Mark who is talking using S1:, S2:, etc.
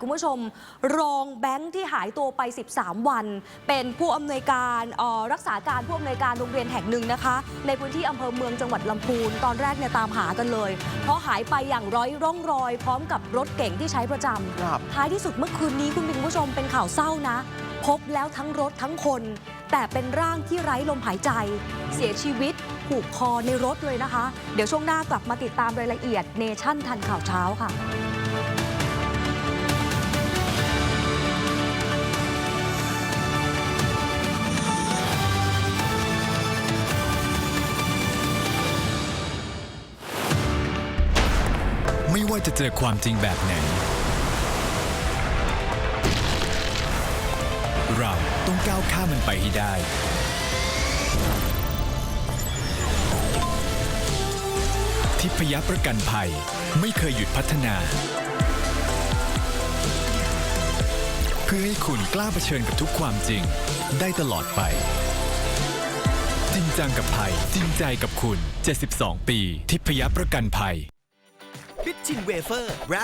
S1: คุณผู้ชม รองแบงค์ที่หายตัวไป 13 วัน เป็นผู้อำนวยการเอ่อรักษาการผู้อำนวยการโรงเรียนแห่งหนึ่งนะคะ ในพื้นที่อำเภอเมืองจังหวัดลำพูน ตอนแรกเนี่ยตามหากันเลย เพราะหายไปอย่างไร้ร่องรอย พร้อมกับรถเก่งที่ใช้ประจำ
S2: ครับ
S1: ท้ายที่สุดเมื่อคืนนี้คุณเป็นผู้ชมเป็นข่าวเศร้านะ พบแล้วทั้งรถทั้งคน แต่เป็นร่างที่ไร้ลมหายใจ เสียชีวิตผูกคอในรถเลยนะคะ เดี๋ยวช่วงหน้ากลับมาติดตามรายละเอียดเนชั่นทันข่าวเช้าค่ะ
S3: ไม่ว่าจะเจอความจริงแบบไหน เราต้องก้าวข้ามมันไปให้ได้ ทิพยประกันภัยไม่เคยหยุดพัฒนา เพื่อให้คุณกล้าเผชิญกับทุกความจริง ได้ตลอดไป จริงจังกับภัย จริงใจกับคุณ 72 ปี ทิพยประกันภัย
S4: พิชชินเวเฟอร์ แร